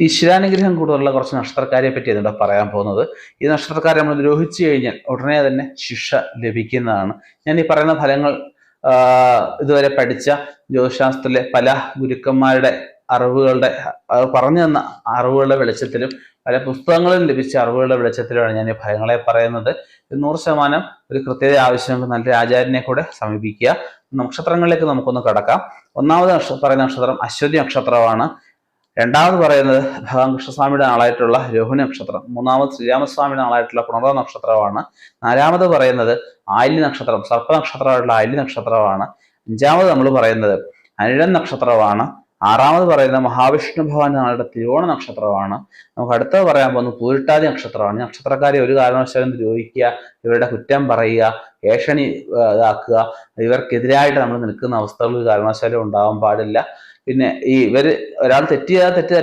ഈശ്വരാനുഗ്രഹം കൂടുതലുള്ള കുറച്ച് നക്ഷത്രക്കാരെ പറ്റി അതുകൊണ്ട് പറയാൻ പോകുന്നത്. ഈ നക്ഷത്രക്കാരെ നമ്മൾ ദ്രോഹിച്ചു കഴിഞ്ഞാൽ ഉടനെ തന്നെ ശിക്ഷ ലഭിക്കുന്നതാണ്. ഞാൻ ഈ പറയുന്ന ഫലങ്ങൾ ഇതുവരെ പഠിച്ച ജ്യോതിശാസ്ത്രത്തിലെ പല ഗുരുക്കന്മാരുടെ അറിവുകളുടെ പറഞ്ഞു തന്ന അറിവുകളുടെ വെളിച്ചത്തിലും പല പുസ്തകങ്ങളിലും ലഭിച്ച അറിവുകളുടെ വെളിച്ചത്തിലുമാണ് ഞാൻ ഈ ഭയങ്ങളെ പറയുന്നത്. നൂറ് ശതമാനം ഒരു കൃത്യത ആവശ്യമെങ്കിൽ നല്ല ആചാര്യനെ കൂടെ സമീപിക്കുക. നക്ഷത്രങ്ങളിലേക്ക് നമുക്കൊന്ന് കടക്കാം. ഒന്നാമത് പറയുന്ന നക്ഷത്രം അശ്വതി നക്ഷത്രമാണ്. രണ്ടാമത് പറയുന്നത് ഭഗവാൻ കൃഷ്ണസ്വാമിയുടെ നാളായിട്ടുള്ള രോഹിണി നക്ഷത്രം. മൂന്നാമത് ശ്രീരാമസ്വാമിയുടെ നാളായിട്ടുള്ള പുണർവ നക്ഷത്രമാണ്. നാലാമത് പറയുന്നത് ആയില്യ നക്ഷത്രം സർപ്പ നക്ഷത്രമായിട്ടുള്ള ആയില്യ നക്ഷത്രമാണ്. അഞ്ചാമത് നമ്മൾ പറയുന്നത് അനിഴൻ നക്ഷത്രമാണ്. ആറാമത് പറയുന്നത് മഹാവിഷ്ണു ഭഗവാന്റെ നാളുടെ തിരുവോണ നക്ഷത്രമാണ്. നമുക്ക് അടുത്തത് പറയാൻ പോകുന്നത് പൂരിട്ടാതി നക്ഷത്രമാണ്. നക്ഷത്രക്കാരെ ഒരു കാരണവശാലും ദ്രോഹിക്കുക ഇവരുടെ കുറ്റം പറയുക ഏഷണി ഇതാക്കുക ഇവർക്കെതിരായിട്ട് നമ്മൾ നിൽക്കുന്ന അവസ്ഥകൾ ഒരു കാരണവശാലും ഉണ്ടാവാൻ പാടില്ല. പിന്നെ ഈ ഇവർ ഒരാൾ തെറ്റ് ചെയ്താൽ തെറ്റ്